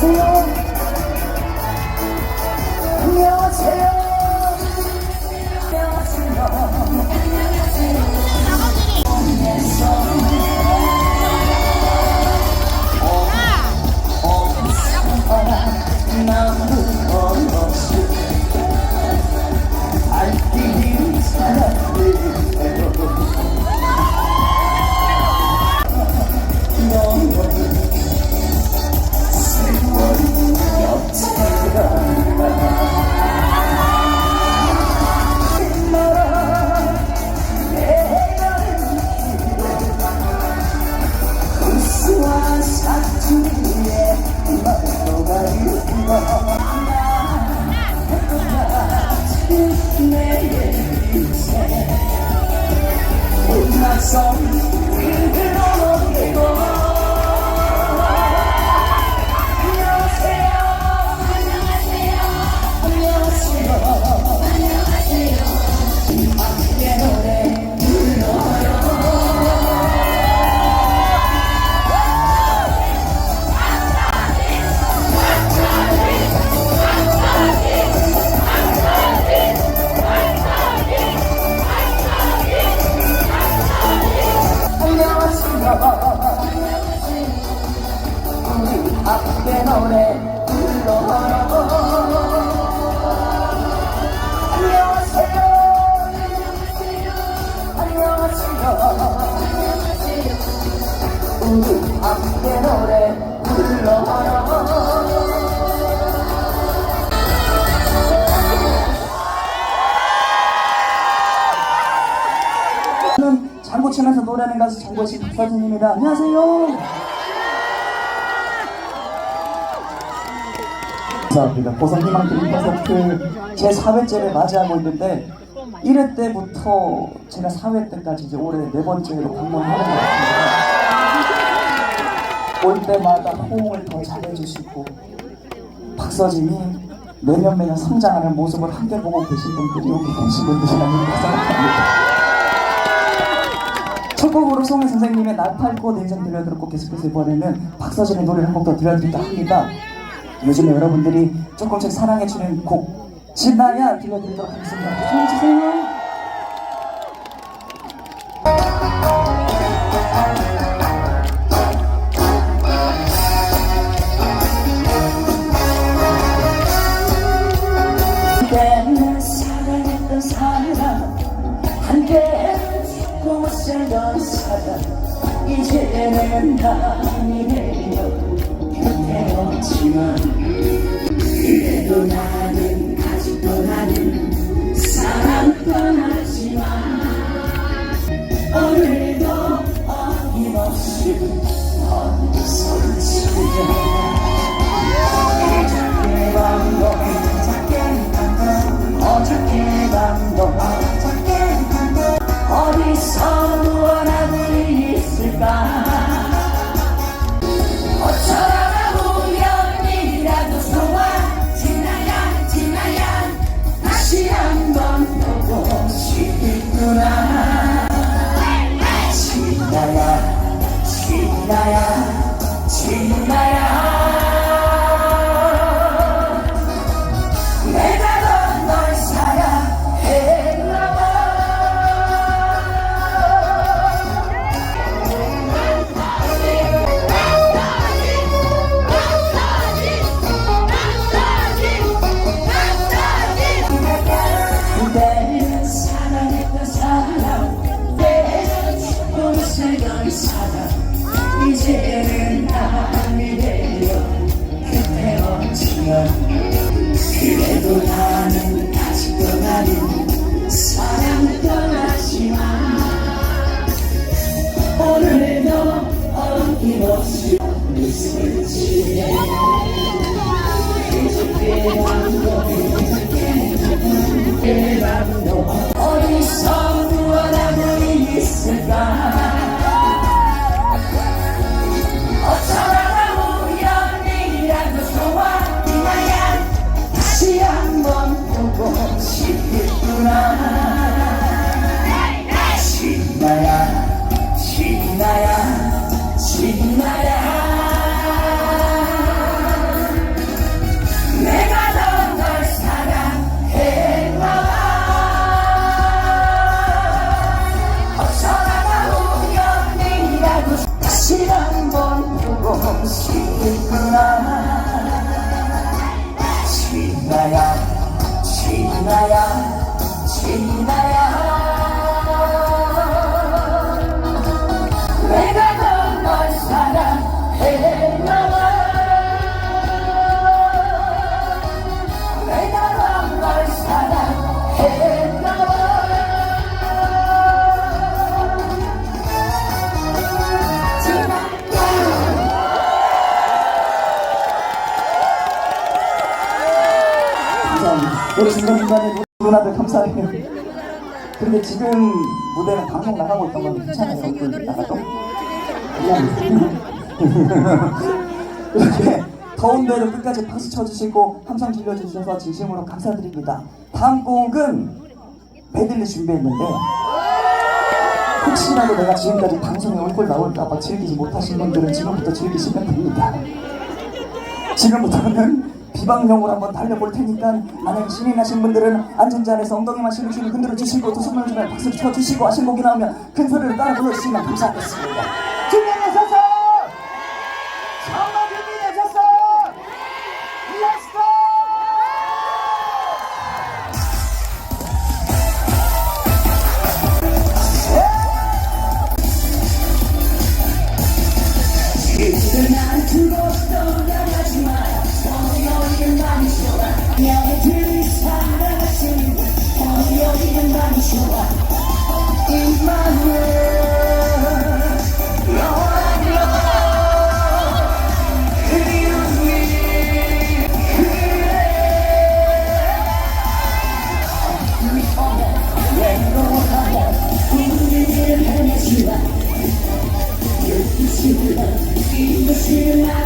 안녕하세요. song. 서진입니다. 안녕하세요. 감사합니다. 보성 희망 드림 콘서트 제 4회째를 맞이하고 있는데 1회 때부터 제가 4회 때까지 이제 올해 네 번째로 방문하는 것 같습니다. 올 때마다 호응을 더 잘해주시고 박서진이 매년 매년 성장하는 모습을 함께 보고 계신 분들이 여기 계신 분들이 아닌가 생각합니다. 첫 곡으로 송혜 선생님의 나팔꽃 인생 들려드렸고 계속해서 이번에는 박서진의 노래를 한 곡 더 들려드릴까 합니다. 요즘에 여러분들이 조금씩 사랑해주는 곡 진나야 들려드리도록 하겠습니다. 소리 주세요. 중간중간에 누나들 감사해요. 근데 지금 무대는 방송 나가고 있던 건데 괜찮아요 얼굴 나가도? 이렇게 더운데도 끝까지 박수 쳐주시고 함성 질러주셔서 진심으로 감사드립니다 다음 곡은 메들리 준비했는데 혹시라도 내가 지금까지 방송에 얼굴 나올까봐 즐기지 못하신 분들은 지금부터 즐기시면 됩니다 지금부터는 비방용으로 한번 달려볼 테니까 만약 신이 나신 분들은 앉은 자리에서 엉덩이만 실룩실룩 흔들어 주시고 두 손을 주면 박수 쳐주시고 하신 곡이 나오면 큰 소리를 따라 불러주시면 감사하겠습니다 to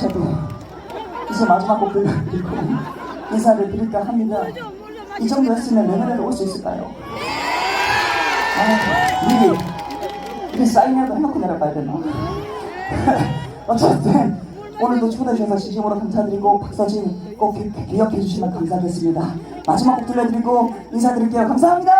하셔도 이제 마지막 곡 들려드리고 인사를 드릴까 합니다. 이 정도 했으면 내년에도 올 수 있을까요? 아, 미리 미리 사인이라도 해놓고 내려가야 되나? 어쨌든 오늘도 초대해 주셔서 진심으로 감사드리고 박서진 꼭 기억해 주시면 감사하겠습니다. 마지막 곡 들려드리고 인사드릴게요. 감사합니다.